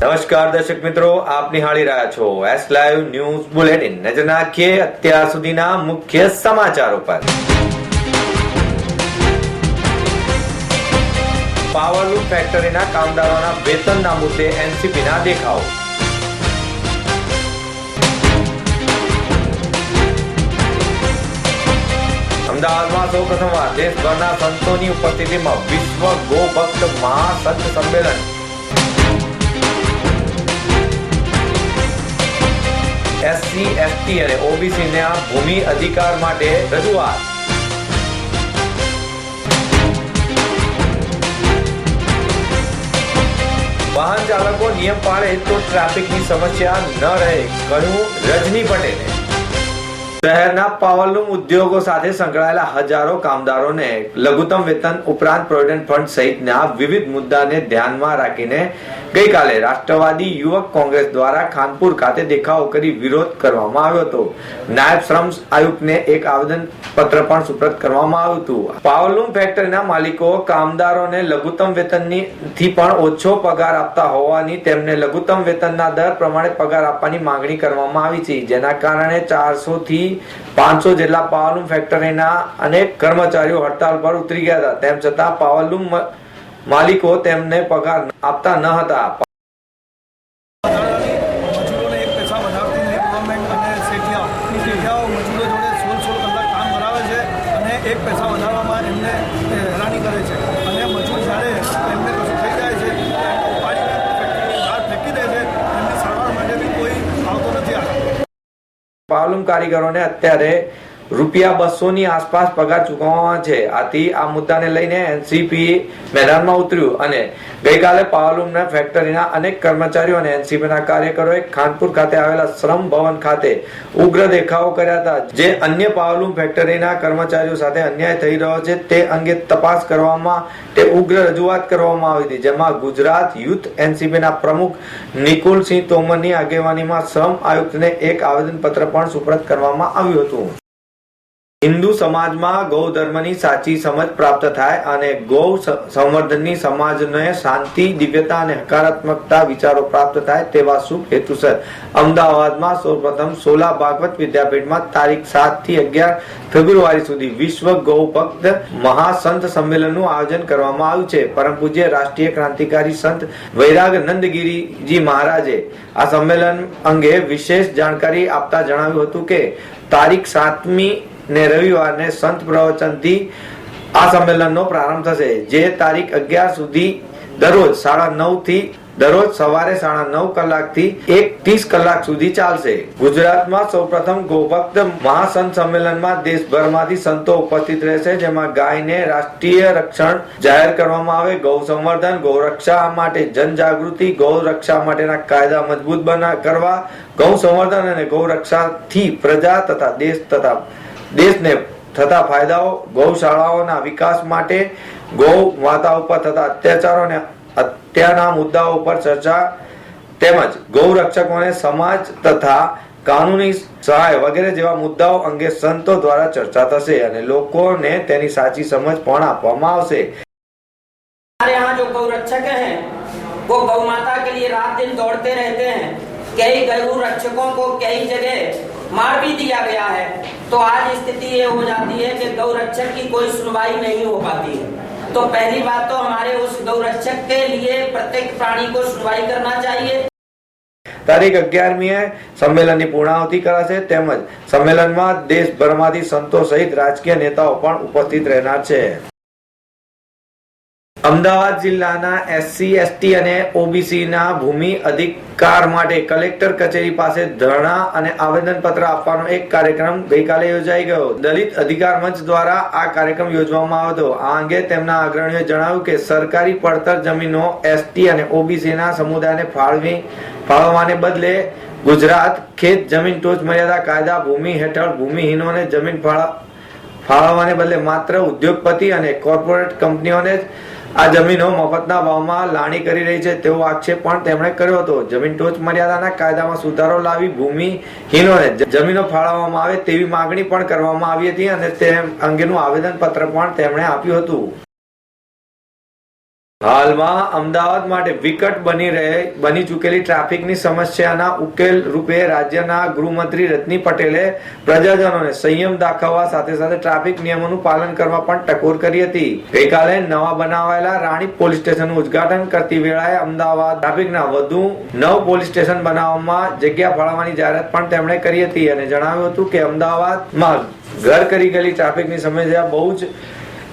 નમસ્કાર દર્શક મિત્રો, આપ નિહાળી રહ્યા છો એસ લાઈવ ન્યૂઝ બુલેટિન નજર નાખીએ અત્યાર સુધીના મુખ્ય સમાચારો પર. પાવરલૂમ ફેક્ટરીના કામદારોના વેતનના મુદ્દે એનસીપીના દેખાવ. અમદાવાદમાં સૌ પ્રથમવાર દેશભરના સંતોની ઉપસ્થિતિમાં વિશ્વ ગો ભક્ત મહાસંત સંમેલન. એસસી એસટી અને ઓબીસી ના ભૂમિ અધિકાર માટે રજૂઆત. વાહન ચાલકો નિયમ પાળે તો ટ્રાફિકની સમસ્યા ન રહે કહ્યું રજની પટેલે. શહેરના પાવરલૂમ ઉદ્યોગો સાથે સંકળાયેલા હજારો કામદારોને લઘુત્તમ વેતન ઉપરાંત પ્રોવિડન્ટ ફંડ સહિતના વિવિધ મુદ્દાને ધ્યાનમાં રાખીને ગઈકાલે રાષ્ટ્રવાદી યુવક કોંગ્રેસ દ્વારા ખાનપુર ખાતે દેખાવો કરી વિરોધ કરવામાં આવ્યો હતો. નાયબ શ્રમ આયુક્તને એક આવેદન પત્ર પણ સુપ્રત કરવામાં આવ્યું હતું. પાવરલૂમ ફેક્ટરીના માલિકો કામદારોને લઘુત્તમ વેતનની થી પણ ઓછો પગાર આપતા હોવાની તેમને લઘુત્તમ વેતનના દર પ્રમાણે પગાર આપવાની માંગણી કરવામાં આવી છે. જેના કારણે ચારસો થી પાંચસો જેટલા પાવરલૂમ ફેક્ટરીના અનેક કર્મચારીઓ હડતાલ પર ઉતરી ગયા હતા. તેમ છતાં પાવરલૂમ માલિકો તેમને પગાર આપતા ન હતા. એક પૈસા વધારતી નહીં પાવલૂમ કારીગરોને અત્યારે રૂપિયા બસો ની આસપાસ પગાર ચૂકવવામાં છે. આથી આ મુદ્દાને લઈને એનસીપી મેદાનમાં ઉતર્યું અને ગઈકાલે પાવલુમના ફેક્ટરીના અનેક કર્મચારીઓ અને એનસીપીના કાર્યકરોએ ખાનપુર ખાતે આવેલા શ્રમ ભવન ખાતે ઉગ્ર દેખાવો કર્યા હતા. જે અન્ય પાવલુમ ફેક્ટરીના કર્મચારીઓ સાથે અન્યાય થઈ રહ્યો છે તે અંગે તપાસ કરવામાં, તે ઉગ્ર રજૂઆત કરવામાં આવી હતી, જેમાં ગુજરાત યુથ એનસીપીના પ્રમુખ નિકુલસિંહ તોમરની આગેવાનીમાં શ્રમ આયુક્તને એક આવેદનપત્ર પણ સુપ્રત કરવામાં આવ્યું હતું. હિન્દુ સમાજમાં ગૌ ધર્મની સાચી સમજ પ્રાપ્ત થાય અને ગૌ સંવર્ધનની સમાજને શાંતિ, દિવ્યતા અને હકારાત્મકતા વિચારો પ્રાપ્ત થાય તેવા શુભ હેતુસર. અમદાવાદમાં સૌપ્રથમ સોલા ભાગવત વિદ્યાપીઠમાં તારીખ સાતથી અગિયાર ફેબ્રુઆરી સુધી વિશ્વ ગૌ ભક્ત મહાસંત સંમેલનનું આયોજન કરવામાં આવ્યું છે. પરમ પૂજ્ય રાષ્ટ્રીય ક્રાંતિકારી સંત વૈરાગ નંદગીરીજી મહારાજે આ સંમેલન અંગે વિશેષ જાણકારી આપતા જણાવ્યું હતું કે તારીખ સાતમી ને રવિવારને સંત પ્રવચનથી આ સંમેલનનો પ્રારંભ થશે. જે તારીખ અગિયાર સુધી દરરોજ સાડા નવથી દરરોજ સવારે સાડા નવ કલાકથી એક ત્રીસ કલાક સુધી ચાલશે. ગુજરાતમાં સૌપ્રથમ ગોભક્ત મહાસંત સંમેલનમાં દેશભરમાંથી સંતો ઉપસ્થિત રહેશે, જેમાં ગાયને રાષ્ટ્રીય રક્ષણ જાહેર કરવામાં આવે. ગૌ સંવર્ધન ગૌ રક્ષા માટે જનજાગૃતિ ગૌ રક્ષા માટેના કાયદા મજબૂત બના કરવા ગૌ સંવર્ધન અને ગૌ રક્ષાથી પ્રજા તથા દેશ તથા દેશને થતા ફાયદાઓ ગૌશાળાઓના વિકાસ માટે ગૌ માતા ઉપર થતા અત્યાચારો અને હત્યાના મુદ્દાઓ પર ચર્ચા તેમજ ગૌ રક્ષકોને સમાજ તથા કાનૂની સહાય વગેરે જેવા મુદ્દાઓ અંગે સંતો દ્વારા ચર્ચા થશે અને લોકોને તેની સાચી સમજ પણ આપવામાં આવશે हमारे यहाँ जो गौ रक्षक हैं वो गौ माता के लिए रात दिन दौड़ते रहते हैं कई गौ रक्षकों को कई जगह मार भी दिया गया है तो आज स्थिति ये हो जाती है कि गौ रक्षक की कोई सुनवाई नहीं हो पाती है तो पहली बात तो हमारे उस गौ रक्षक के लिए प्रत्येक प्राणी को सुनवाई करना चाहिए તારીખ અગિયારમીએ સંમેલનની પૂર્ણાહુતિ કરાશે તેમજ સંમેલનમાં દેશભરમાંથી સંતો સહિત રાજકીય નેતાઓ પણ ઉપસ્થિત રહેનાર છે અમદાવાદ જિલ્લાના એસસી એસટી અને ઓબીસીના ભૂમિ અધિકાર માટે કલેક્ટર કચેરી પાસે ધરણા અને આવેદનપત્ર આપવાનો એક કાર્યક્રમ ગઈકાલે યોજાઈ ગયો. દલિત અધિકાર મંચ દ્વારા આ કાર્યક્રમ યોજવામાં આવ્યો આ અંગે તેમના અગ્રણીઓએ જણાવ્યું કે સરકારી પડતર જમીનો એસટી અને ઓબીસીના સમુદાયને ફાળવી, ફાળવવાને બદલે ગુજરાત ખેત જમીન ટોચ મર્યાદા કાયદા ભૂમિ હેઠળ ભૂમિહીનોને જમીન ફાળવ, ફાળવવાને બદલે માત્ર ઉદ્યોગપતિ અને કોર્પોરેટ કંપનીઓને જ આ જમીનો મફતના ભાવમાં લાણી કરી રહી છે તેવો આક્ષેપ પણ તેમણે કર્યો હતો. જમીન ટોચ મર્યાદાના કાયદામાં સુધારો લાવી ભૂમિહીનોને જમીનો ફાળવવામાં આવે તેવી માંગણી પણ કરવામાં આવી હતી અને તે અંગેનું આવેદન પત્ર પણ તેમણે આપ્યું હતું. હાલમાં અમદાવાદ માટે વિકટ બની રહે, બની ચૂકેલી ટ્રાફિકની સમસ્યાના ઉકેલ રૂપે રાજ્યના ગૃહમંત્રી રજની પટેલે પ્રજાજનોને સંયમ દાખવવા સાથે સાથે ટ્રાફિક નિયમોનું પાલન કરવા પણ ટકોર કરી હતી. ગઈકાલે નવા બનાવાયેલા રાણીપ પોલીસ સ્ટેશનનું ઉદ્ઘાટન કરતી વેળાએ અમદાવાદ ટ્રાફિકના વધુ નવ પોલીસ સ્ટેશન બનાવવામાં જગ્યા ફાળવવાની જાહેરાત પણ તેમણે કરી હતી અને જણાવ્યું હતું કે અમદાવાદમાં ઘર કરી ગયેલી ટ્રાફિકની સમસ્યા બહુ જ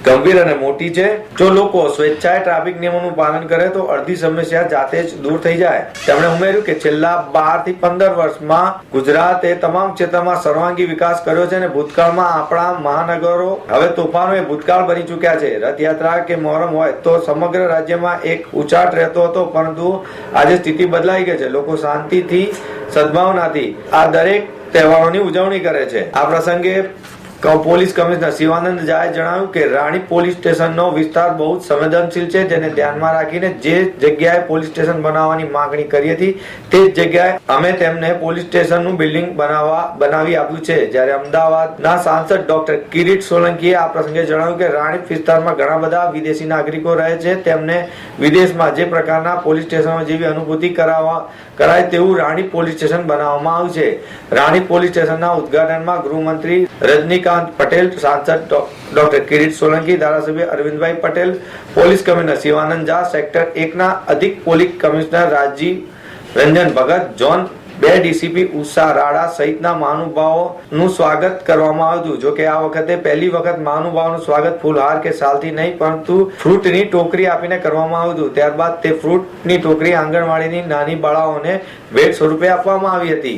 ગંભીર અને મોટી છે. જો લોકો સ્વેચ્છાએ ટ્રાફિક નિયમોનું પાલન કરે તો અડધી સમસ્યા જાતે જ દૂર થઈ જાય. તેમણે ઉમેર્યું કે છેલ્લા બારથી પંદર વર્ષમાં ગુજરાતે તમામ ક્ષેત્રમાં સર્વાંગી વિકાસ કર્યો છે અને ભૂતકાળમાં આપણા મહાનગરો, હવે તોફાનો એ ભૂતકાળ બની ચૂક્યા છે. રથયાત્રા કે મોહરમ હોય તો સમગ્ર રાજ્યમાં એક ઉચાટ રહેતો હતો, પરંતુ આજે સ્થિતિ બદલાઈ ગઈ છે. લોકો શાંતિથી, સદભાવનાથી આ દરેક તહેવારોની ઉજવણી કરે છે. આ પ્રસંગે પોલીસ કમિશનર શિવાનંદ ઝાએ જણાવ્યું કે રાણી પોલીસ સ્ટેશનનો વિસ્તાર બહુ જ સંવેદનશીલ છે, જેને ધ્યાનમાં રાખીને જે જગ્યાએ પોલીસ સ્ટેશન બનાવવાની માંગણી કરી હતી, તે જ જગ્યાએ અમે તેમને પોલીસ સ્ટેશનનું બિલ્ડિંગ બનાવવા, બનાવી આપ્યું છે. જ્યારે અમદાવાદના સાંસદ ડોક્ટર કિરીટ સોલંકીએ આ પ્રસંગે જણાવ્યું કે રાણી વિસ્તારમાં ઘણા બધા વિદેશી નાગરિકો રહે છે, તેમને વિદેશમાં જે પ્રકારના પોલીસ સ્ટેશનો જેવી અનુભૂતિ કરાવવા, કરાય તેવું રાણી પોલીસ સ્ટેશન બનાવવામાં આવ્યું છે. રાણી પોલીસ સ્ટેશનના ઉદ્ઘાટનમાં ગૃહમંત્રી રજનીકાંત પટેલ સાંસદ ડોક્ટર કિરીટ સોલંકી ધારાસભ્ય Arvindbhai Patel police commissioner Shivanand Jha sector એકના અધિક police commissioner Rajiv Ranjan Bhagat zone બે ડીસીપી ઉષા રાડા સહિતના મહાનુભાવોનું સ્વાગત કરવામાં આવ્યું હતું જોકે આ વખતે પહેલી વખત મહાનુભાવોનું સ્વાગત ફૂલહાર કે શાલથી નહીં પરંતુ ફ્રૂટની ટોકરી આપીને કરવામાં આવ્યું હતું ત્યારબાદ તે ફ્રૂટની ટોકરી આંગણવાડીની નાની બાળાઓને ભેટ સ્વરૂપે આપવામાં આવી હતી